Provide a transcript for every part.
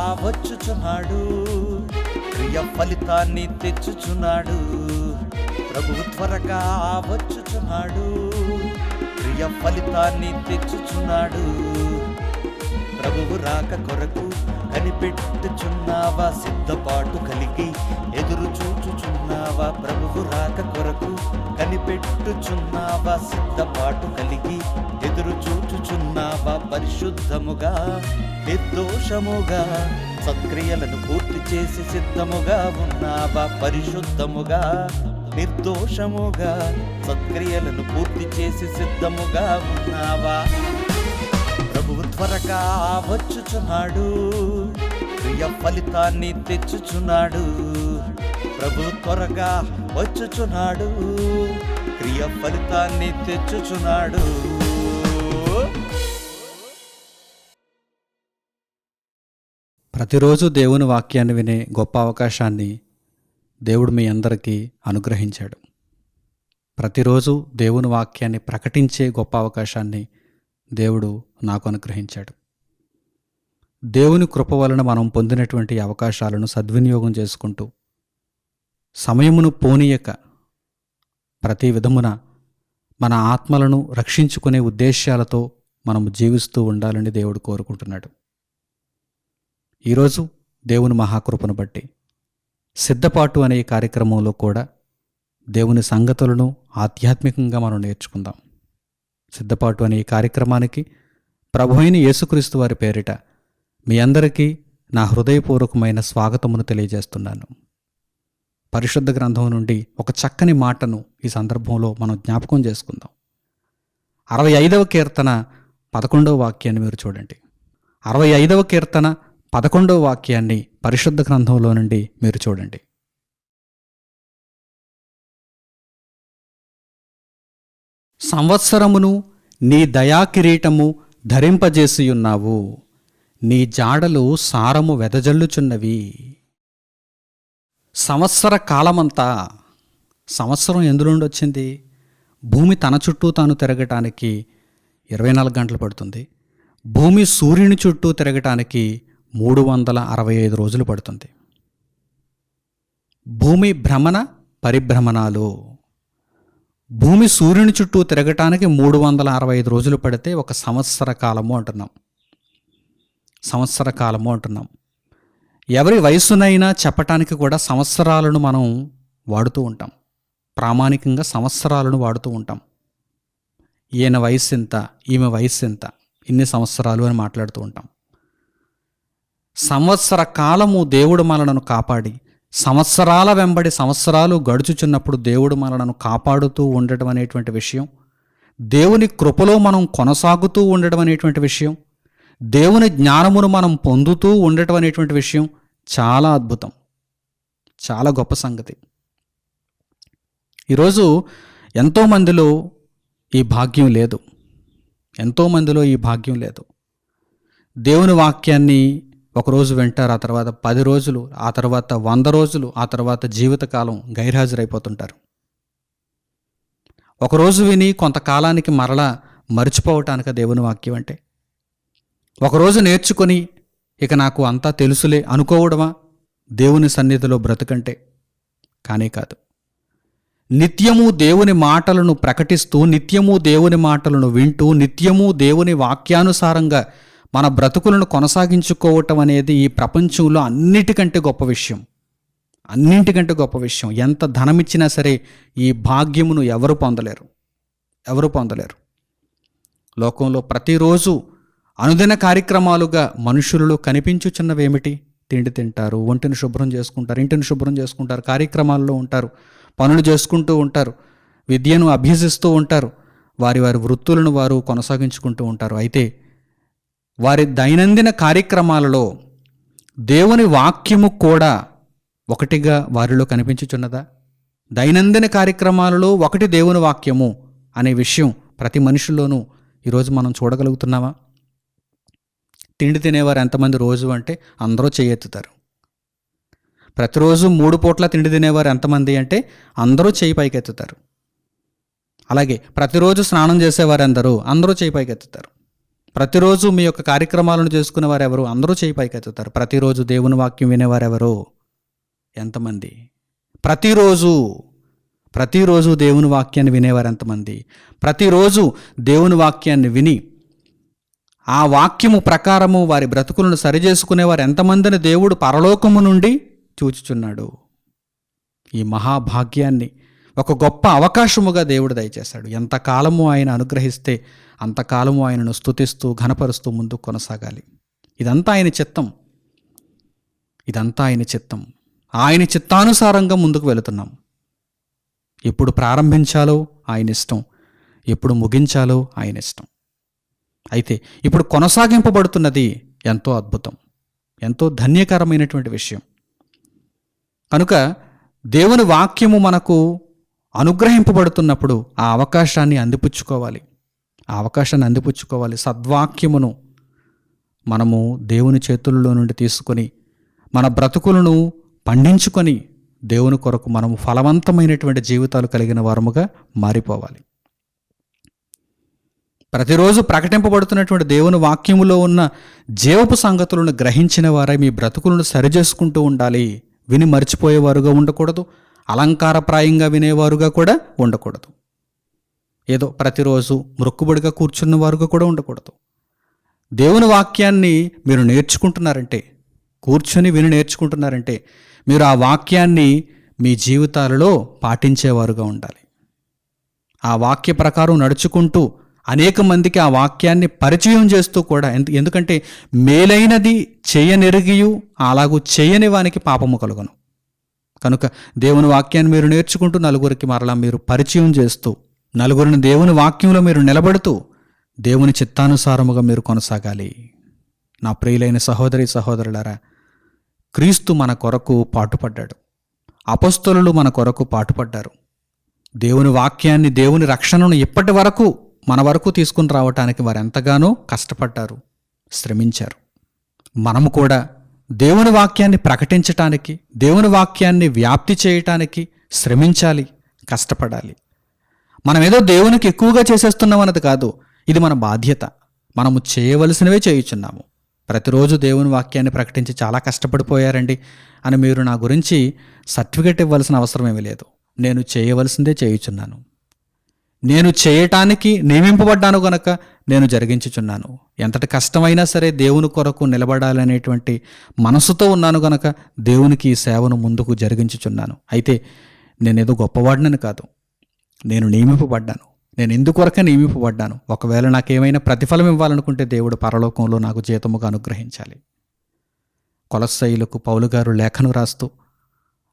వచ్చుచున్నాడు. క్రియ ఫలితాన్ని తెచ్చుచున్నాడు. ప్రభువు త్వరగా వచ్చుచున్నాడు. క్రియ ఫలితాన్ని తెచ్చుచున్నాడు. ప్రభువు రాక కొరకు కనిపెట్టుచున్నావా? సిద్ధపాటు కలిగి ఎదురుచూ కనిపెట్టుచున్నావా ప్రభువు రాక కొరకు కనిపెట్టుచున్నావా? సిద్ధపాటు కలిగి ఎదురు చూచుచున్నావా? పరిశుద్ధముగా నిర్దోషముగా సత్క్రియలను పూర్తి చేసి సిద్ధముగా ఉన్నావా? పరిశుద్ధముగా నిర్దోషముగా సత్క్రియలను పూర్తి చేసి సిద్ధముగా ఉన్నావా? ప్రభువు త్వరగా వచ్చుచున్నాడు ప్రియ ఫలితాన్ని తెచ్చుచున్నాడు. ప్రభు త్వరగా వచ్చుచున్నాడు. క్రియ ఫలితాన్ని తెచ్చుచున్నాడు. ప్రతిరోజు దేవుని వాక్యాన్ని వినే గొప్ప అవకాశాన్ని దేవుడు మీ అందరికీ అనుగ్రహించాడు. ప్రతిరోజు దేవుని వాక్యాన్ని ప్రకటించే గొప్ప అవకాశాన్ని దేవుడు నాకు అనుగ్రహించాడు. దేవుని కృప వలన మనం పొందినటువంటి అవకాశాలను సద్వినియోగం చేసుకుంటూ సమయమును పోనీయక ప్రతి విధమున మన ఆత్మలను రక్షించుకునే ఉద్దేశాలతో మనం జీవిస్తూ ఉండాలని దేవుడు కోరుకుంటున్నాడు. ఈరోజు దేవుని మహాకృపను బట్టి సిద్ధపాటు అనే ఈ కార్యక్రమంలో కూడా దేవుని సంగతులను ఆధ్యాత్మికంగా మనం నేర్చుకుందాం. సిద్ధపాటు అనే ఈ కార్యక్రమానికి ప్రభు అయిన యేసుక్రీస్తు వారి పేరిట మీ అందరికీ నా హృదయపూర్వకమైన స్వాగతమును తెలియజేస్తున్నాను. పరిశుద్ధ గ్రంథం నుండి ఒక చక్కని మాటను ఈ సందర్భంలో మనం జ్ఞాపకం చేసుకుందాం. అరవై ఐదవ కీర్తన పదకొండవ వాక్యాన్ని మీరు చూడండి. అరవై ఐదవ కీర్తన పదకొండవ వాక్యాన్ని పరిశుద్ధ గ్రంథంలో నుండి మీరు చూడండి. సంవత్సరమును నీ దయాకిరీటము ధరింపజేసియున్నావు. నీ జాడలు సారము వెదజల్లుచున్నవి. సంవత్సర కాలమంతా సంవత్సరం ఎందులోండి వచ్చింది? భూమి తన చుట్టూ తాను తిరగటానికి ఇరవై నాలుగు గంటలు పడుతుంది. భూమి సూర్యుని చుట్టూ తిరగటానికి మూడు వందల అరవై ఐదు రోజులు పడుతుంది. భూమి భ్రమణ పరిభ్రమణాలు. భూమి సూర్యుని చుట్టూ తిరగటానికి మూడు వందల అరవై ఐదు రోజులు పడితే ఒక సంవత్సర కాలము అంటున్నాం. సంవత్సర కాలము అంటున్నాం. ఎవరి వయసునైనా చెప్పటానికి కూడా సంవత్సరాలను మనం వాడుతూ ఉంటాం. ప్రామాణికంగా సంవత్సరాలను వాడుతూ ఉంటాం. ఈయన వయసు ఎంత ఈమె వయస్సు ఎంత ఇన్ని సంవత్సరాలు అని మాట్లాడుతూ ఉంటాం. సంవత్సర కాలము దేవుడు మనలను కాపాడి సంవత్సరాల వెంబడి సంవత్సరాలు గడుచుచున్నప్పుడు దేవుడు మనలను కాపాడుతూ ఉండడం అనేటువంటి విషయం దేవుని కృపలో మనం కొనసాగుతూ ఉండడం అనేటువంటి విషయం దేవుని జ్ఞానమును మనం పొందుతూ ఉండటం అనేటువంటి విషయం చాలా అద్భుతం. చాలా గొప్ప సంగతి. ఈరోజు ఎంతోమందిలో ఈ భాగ్యం లేదు. ఎంతోమందిలో ఈ భాగ్యం లేదు. దేవుని వాక్యాన్ని ఒకరోజు వింటారు ఆ తర్వాత పది రోజులు ఆ తర్వాత వంద రోజులు ఆ తర్వాత జీవితకాలం గైర్హాజరైపోతుంటారు. ఒకరోజు విని కొంతకాలానికి మరలా మర్చిపోవటానికి దేవుని వాక్యం అంటే. ఒకరోజు నేర్చుకొని ఇక నాకు అంతా తెలుసులే అనుకోవడమా? దేవుని సన్నిధిలో బ్రతుకంటే. కానే కాదు. నిత్యము దేవుని మాటలను ప్రకటిస్తూ నిత్యము దేవుని మాటలను వింటూ నిత్యము దేవుని వాక్యానుసారంగా మన బ్రతుకులను కొనసాగించుకోవటం అనేది ఈ ప్రపంచంలో అన్నిటికంటే గొప్ప విషయం. అన్నింటికంటే గొప్ప విషయం. ఎంత ధనమిచ్చినా సరే ఈ భాగ్యమును ఎవరు పొందలేరు? ఎవరు పొందలేరు? లోకంలో ప్రతిరోజు అనుదిన కార్యక్రమాలుగా మనుషులలో కనిపించుచున్నవేమిటి? తిండి తింటారు ఒంటిని శుభ్రం చేసుకుంటారు ఇంటిని శుభ్రం చేసుకుంటారు కార్యక్రమాల్లో ఉంటారు పనులు చేసుకుంటూ ఉంటారు విద్యను అభ్యసిస్తూ ఉంటారు వారి వారి వృత్తులను వారు కొనసాగించుకుంటూ ఉంటారు. అయితే వారి దైనందిన కార్యక్రమాలలో దేవుని వాక్యము కూడా ఒకటిగా వారిలో కనిపించుచున్నదా? దైనందిన కార్యక్రమాలలో ఒకటి దేవుని వాక్యము అనే విషయం ప్రతి మనిషిలోనూ ఈరోజు మనం చూడగలుగుతున్నామా? తిండి తినేవారు ఎంతమంది రోజు అంటే అందరూ చేయెత్తుతారు. ప్రతిరోజు మూడు పూట్ల తిండి తినేవారు ఎంతమంది అంటే అందరూ చేయి పైకెత్తుతారు. అలాగే ప్రతిరోజు స్నానం చేసేవారు అందరూ అందరూ చేయి పైకెత్తుతారు. ప్రతిరోజు మీ యొక్క కార్యక్రమాలను చేసుకునేవారు ఎవరు? అందరూ చేయి పైకెత్తుతారు. ప్రతిరోజు దేవుని వాక్యం వినేవారెవరు ఎంతమంది? ప్రతిరోజు ప్రతిరోజు దేవుని వాక్యాన్ని వినేవారు ఎంతమంది? ప్రతిరోజు దేవుని వాక్యాన్ని విని ఆ వాక్యము ప్రకారము వారి బ్రతుకులను సరిచేసుకునేవారు ఎంతమందిని దేవుడు పరలోకము నుండి చూచుచున్నాడు. ఈ మహాభాగ్యాన్ని ఒక గొప్ప అవకాశముగా దేవుడు దయచేశాడు. ఎంతకాలము ఆయన అనుగ్రహిస్తే అంతకాలము ఆయనను స్తుతిస్తూ ఘనపరుస్తూ ముందుకు కొనసాగాలి. ఇదంతా ఆయన చిత్తం. ఇదంతా ఆయన చిత్తం. ఆయన చిత్తానుసారంగా ముందుకు వెళుతున్నాం. ఎప్పుడు ప్రారంభించాలో ఆయన ఇష్టం. ఎప్పుడు ముగించాలో ఆయన ఇష్టం. అయితే ఇప్పుడు కొనసాగింపబడుతున్నది ఎంతో అద్భుతం ఎంతో ధన్యకరమైనటువంటి విషయం. కనుక దేవుని వాక్యము మనకు అనుగ్రహింపబడుతున్నప్పుడు ఆ అవకాశాన్ని అందిపుచ్చుకోవాలి. ఆ అవకాశాన్ని అందిపుచ్చుకోవాలి. సద్వాక్యమును మనము దేవుని చేతుల్లో నుండి తీసుకొని మన బ్రతుకులను పండించుకొని దేవుని కొరకు మనము ఫలవంతమైనటువంటి జీవితాలు కలిగిన వారముగా మారిపోవాలి. ప్రతిరోజు ప్రకటింపబడుతున్నటువంటి దేవుని వాక్యములో ఉన్న జీవపు సంగతులను గ్రహించిన వారై మీ బ్రతుకులను సరిచేసుకుంటూ ఉండాలి. విని మర్చిపోయేవారుగా ఉండకూడదు. అలంకారప్రాయంగా వినేవారుగా కూడా ఉండకూడదు. ఏదో ప్రతిరోజు మృక్కుబడిగా కూర్చున్న వారుగా కూడా ఉండకూడదు. దేవుని వాక్యాన్ని మీరు నేర్చుకుంటున్నారంటే కూర్చొని విని నేర్చుకుంటున్నారంటే మీరు ఆ వాక్యాన్ని మీ జీవితాలలో పాటించేవారుగా ఉండాలి. ఆ వాక్య ప్రకారం నడుచుకుంటూ అనేక మందికి ఆ వాక్యాన్ని పరిచయం చేస్తూ కూడా ఎందు- ఎందుకంటే మేలైనది చేయనెరిగియు అలాగూ చేయని వానికి పాపము కలుగును. కనుక దేవుని వాక్యాన్ని మీరు నేర్చుకుంటూ నలుగురికి మరలా మీరు పరిచయం చేస్తూ నలుగురిని దేవుని వాక్యంలో మీరు నిలబడుతూ దేవుని చిత్తానుసారముగా మీరు కొనసాగాలి. నా ప్రియులైన సహోదరి సహోదరులారా క్రీస్తు మన కొరకు పాటుపడ్డాడు. అపస్తులు మన కొరకు పాటుపడ్డారు. దేవుని వాక్యాన్ని దేవుని రక్షణను ఇప్పటి వరకు మన వరకు తీసుకుని రావటానికి వారు ఎంతగానో కష్టపడ్డారు శ్రమించారు. మనము కూడా దేవుని వాక్యాన్ని ప్రకటించటానికి దేవుని వాక్యాన్ని వ్యాప్తి చేయటానికి శ్రమించాలి కష్టపడాలి. మనం ఏదో దేవునికి ఎక్కువగా చేసేస్తున్నాం అన్నది కాదు ఇది మన బాధ్యత. మనము చేయవలసినవే చేయుచున్నాము. ప్రతిరోజు దేవుని వాక్యాన్ని ప్రకటించి చాలా కష్టపడిపోయారండి అని మీరు నా గురించి సర్టిఫికెట్ ఇవ్వాల్సిన అవసరం ఏమీ లేదు. నేను చేయవలసిందే చేయుచున్నాను. నేను చేయటానికి నియమింపబడ్డాను గనక నేను జరిగించుచున్నాను. ఎంతటి కష్టమైనా సరే దేవుని కొరకు నిలబడాలనేటువంటి మనసుతో ఉన్నాను గనక దేవునికి ఈ సేవను ముందుకు జరిగించుచున్నాను. అయితే నేనేదో గొప్పవాడినని కాదు. నేను నియమింపబడ్డాను. నేను ఎందుకొరకే నియమింపబడ్డాను? ఒకవేళ నాకేమైనా ప్రతిఫలం ఇవ్వాలనుకుంటే దేవుడు పరలోకంలో నాకు జీతముగా అనుగ్రహించాలి. కొలస్సైలకు పౌలు గారు లేఖను రాస్తూ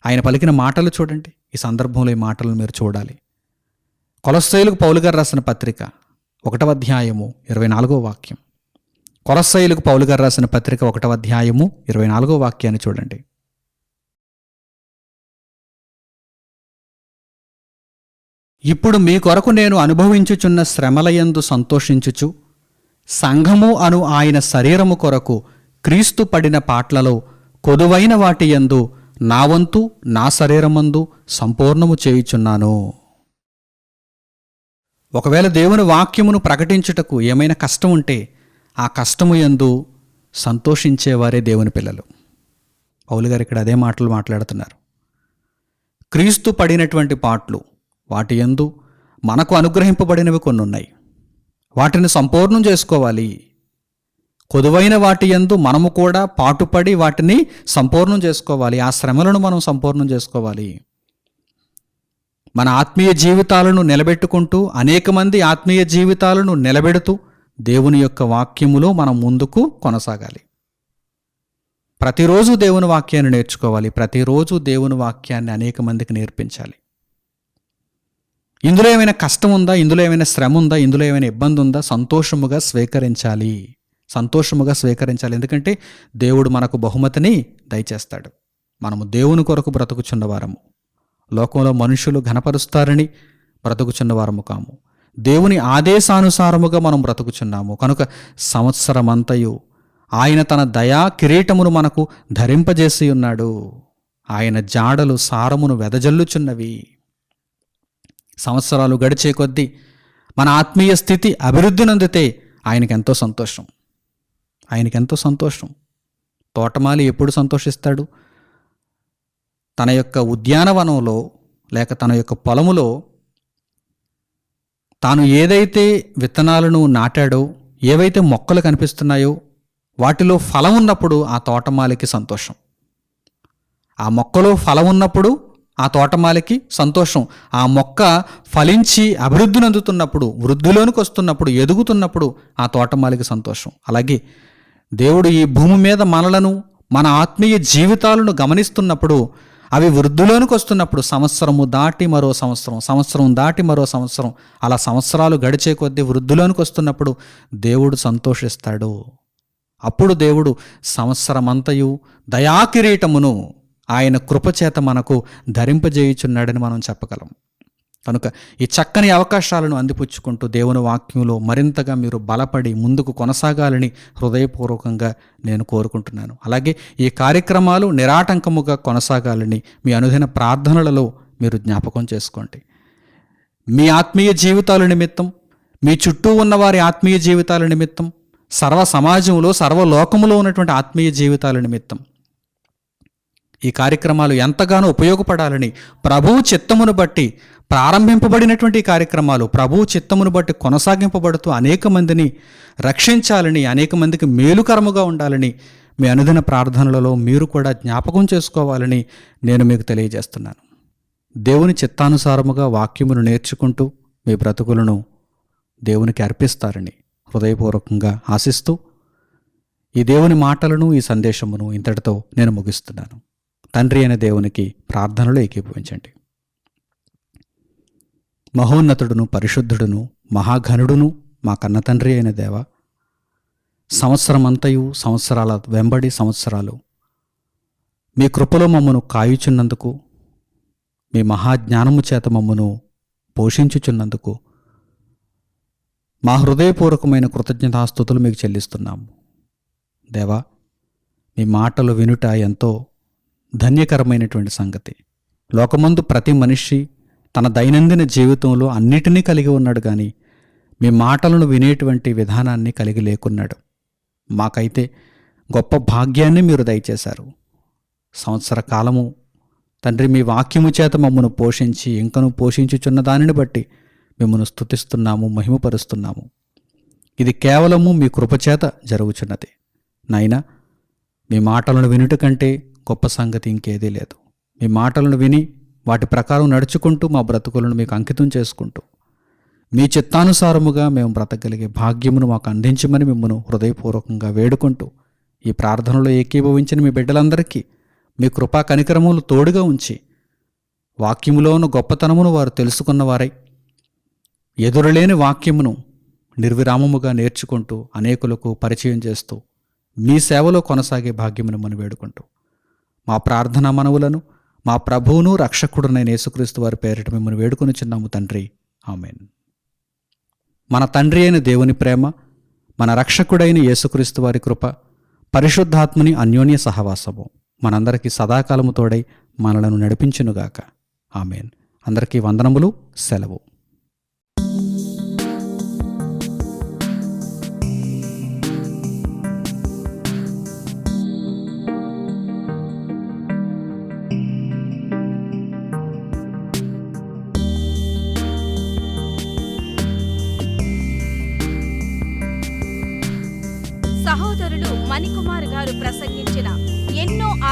ఆయన పలికిన మాటలు చూడండి. ఈ సందర్భంలో ఈ మాటలను మీరు చూడాలి. కొలస్సైలకు పౌలు గారు రాసిన పత్రిక ఒకటవ అధ్యాయము ఇరవై నాలుగో వాక్యం. కొలస్సైలకు పౌలు గారు రాసిన పత్రిక ఒకటవ అధ్యాయము ఇరవై నాలుగో వాక్యాన్ని చూడండి. ఇప్పుడు మీ కొరకు నేను అనుభవించుచున్న శ్రమలయందు సంతోషించుచు సంఘము అను ఆయన శరీరము కొరకు క్రీస్తు పడిన పాట్లలో కొదువైన వాటి యందు నా వంతు నా శరీరమందు సంపూర్ణము చేయుచున్నాను. ఒకవేళ దేవుని వాక్యమును ప్రకటించుటకు ఏమైనా కష్టం ఉంటే ఆ కష్టము యందు సంతోషించేవారే దేవుని పిల్లలు. పౌలు గారు ఇక్కడ అదే మాటలు మాట్లాడుతున్నారు. క్రీస్తు పడినటువంటి పాటలు వాటి యందు మనకు అనుగ్రహింపబడినవి కొన్ని ఉన్నాయి వాటిని సంపూర్ణం చేసుకోవాలి. కొదువైన వాటి యందు మనము కూడా పాటుపడి వాటిని సంపూర్ణం చేసుకోవాలి. ఆ శ్రమలను మనం సంపూర్ణం చేసుకోవాలి. మన ఆత్మీయ జీవితాలను నిలబెట్టుకుంటూ అనేక మంది ఆత్మీయ జీవితాలను నిలబెడుతూ దేవుని యొక్క వాక్యములో మనం ముందుకు కొనసాగాలి. ప్రతిరోజు దేవుని వాక్యాన్ని నేర్చుకోవాలి. ప్రతిరోజు దేవుని వాక్యాన్ని అనేక మందికి నేర్పించాలి. ఇందులో ఏమైనా కష్టం ఉందా? ఇందులో ఏమైనా శ్రమ ఉందా? ఇందులో ఏమైనా ఇబ్బంది ఉందా? సంతోషముగా స్వీకరించాలి. సంతోషముగా స్వీకరించాలి. ఎందుకంటే దేవుడు మనకు బహుమతిని దయచేస్తాడు. మనము దేవుని కొరకు బ్రతుకుచున్న వారము. లోకంలో మనుషులు ఘనపరుస్తారని బ్రతుకుచున్న వారము కాము దేవుని ఆదేశానుసారముగా మనం బ్రతుకుచున్నాము. కనుక సంవత్సరమంతయు ఆయన తన దయా కిరీటమును మనకు ధరింపజేసి ఉన్నాడు. ఆయన జాడలు సారమును వెదజల్లుచున్నవి. సంవత్సరాలు గడిచే కొద్దీ మన ఆత్మీయ స్థితి అభివృద్ధి నొందితే ఆయనకెంతో సంతోషం. ఆయనకెంతో సంతోషం. తోటమాలి ఎప్పుడు సంతోషిస్తాడు? తన యొక్క ఉద్యానవనంలో లేక తన యొక్క పొలములో తాను ఏదైతే విత్తనాలను నాటాడో ఏవైతే మొక్కలు కనిపిస్తున్నాయో వాటిలో ఫలం ఉన్నప్పుడు ఆ తోటమాలికి సంతోషం. ఆ మొక్కలో ఫలం ఉన్నప్పుడు ఆ తోటమాలికి సంతోషం. ఆ మొక్క ఫలించి అభివృద్ధి నందుతున్నప్పుడు వృద్ధిలోనికి వస్తున్నప్పుడు ఎదుగుతున్నప్పుడు ఆ తోటమాలికి సంతోషం. అలాగే దేవుడు ఈ భూమి మీద మనలను మన ఆత్మీయ జీవితాలను గమనిస్తున్నప్పుడు అవి వృద్ధిలోనికి వస్తున్నప్పుడు సంవత్సరము దాటి మరో సంవత్సరం సంవత్సరం దాటి మరో సంవత్సరం అలా సంవత్సరాలు గడిచే కొద్దీ వృద్ధిలోనికి వస్తున్నప్పుడు దేవుడు సంతోషిస్తాడు. అప్పుడు దేవుడు సంవత్సరమంతయు దయాకిరీటమును ఆయన కృపచేత మనకు ధరింపజేయుచున్నాడని మనం చెప్పగలం. కనుక ఈ చక్కని అవకాశాలను అందిపుచ్చుకుంటూ దేవుని వాక్యంలో మరింతగా మీరు బలపడి ముందుకు కొనసాగాలని హృదయపూర్వకంగా నేను కోరుకుంటున్నాను. అలాగే ఈ కార్యక్రమాలు నిరాటంకముగా కొనసాగాలని మీ అనుదిన ప్రార్థనలలో మీరు జ్ఞాపకం చేసుకోండి. మీ ఆత్మీయ జీవితాల నిమిత్తం మీ చుట్టూ ఉన్న వారి ఆత్మీయ జీవితాల నిమిత్తం సర్వ సమాజంలో సర్వలోకములో ఉన్నటువంటి ఆత్మీయ జీవితాల నిమిత్తం ఈ కార్యక్రమాలు ఎంతగానో ఉపయోగపడాలని ప్రభువు చిత్తమును బట్టి ప్రారంభింపబడినటువంటి కార్యక్రమాలు ప్రభువు చిత్తమును బట్టి కొనసాగింపబడుతూ అనేక మందిని రక్షించాలని అనేక మందికి మేలుకరముగా ఉండాలని మీ అనుదిన ప్రార్థనలలో మీరు కూడా జ్ఞాపకం చేసుకోవాలని నేను మీకు తెలియజేస్తున్నాను. దేవుని చిత్తానుసారముగా వాక్యమును నేర్చుకుంటూ మీ బ్రతుకులను దేవునికి అర్పిస్తారని హృదయపూర్వకంగా ఆశిస్తూ ఈ దేవుని మాటలను ఈ సందేశమును ఇంతటితో నేను ముగిస్తున్నాను. తండ్రి అయిన దేవునికి ప్రార్థనలు ఏకీభవించండి. మహోన్నతుడును పరిశుద్ధుడును మహాఘనుడును మా కన్నతండ్రి అయిన దేవ. సంవత్సరమంతయు సంవత్సరాల వెంబడి సంవత్సరాలు మీ కృపలో మమ్మను కాయుచున్నందుకు మీ మహాజ్ఞానము చేత మమ్మను పోషించుచున్నందుకు మా హృదయపూర్వకమైన కృతజ్ఞతాస్థుతులు మీకు చెల్లిస్తున్నాము. దేవా మీ మాటలు వినుట ఎంతో ధన్యకరమైనటువంటి సంగతి. లోకమందు ప్రతి మనిషి తన దైనందిన జీవితంలో అన్నిటినీ కలిగి ఉన్నాడు కానీ మీ మాటలను వినేటువంటి విధానాన్ని కలిగి లేకున్నాడు. మాకైతే గొప్ప భాగ్యాన్ని మీరు దయచేశారు. సంవత్సర కాలము తండ్రి మీ వాక్యము చేత మమ్మను పోషించి ఇంకను పోషించుచున్న దానిని బట్టి మిమ్మను స్తుతిస్తున్నాము మహిమపరుస్తున్నాము. ఇది కేవలము మీ కృపచేత జరుగుచున్నది. నాయనా మీ మాటలను వినుట కంటే గొప్ప సంగతి ఇంకేదీ లేదు. మీ మాటలను విని వాటి ప్రకారం నడుచుకుంటూ మా బ్రతుకులను మీకు అంకితం చేసుకుంటూ మీ చిత్తానుసారముగా మేము బ్రతకగలిగే భాగ్యమును మాకు అందించమని మిమ్మల్ని హృదయపూర్వకంగా వేడుకుంటూ ఈ ప్రార్థనలో ఏకీభవించిన మీ బిడ్డలందరికీ మీ కృపా కనికరములు తోడుగా ఉంచి వాక్యములోను గొప్పతనమును వారు తెలుసుకున్నవారై ఎదురులేని వాక్యమును నిర్విరామముగా నేర్చుకుంటూ అనేకులకు పరిచయం చేస్తూ మీ సేవలో కొనసాగే భాగ్యమును మనం వేడుకుంటూ మా ప్రార్థనా మనవులను మా ప్రభువును రక్షకుడునైన యేసుక్రీస్తు వారి పేరిట మిమ్మల్ని వేడుకొని చిన్నాము తండ్రి. ఆమెన్. మన తండ్రి అయిన దేవుని ప్రేమ మన రక్షకుడైన యేసుక్రీస్తు వారి కృప పరిశుద్ధాత్మని అన్యోన్య సహవాసము మనందరికీ సదాకాలము తోడై మనలను నడిపించునుగాక. ఆమెన్. అందరికీ వందనములు సెలవు.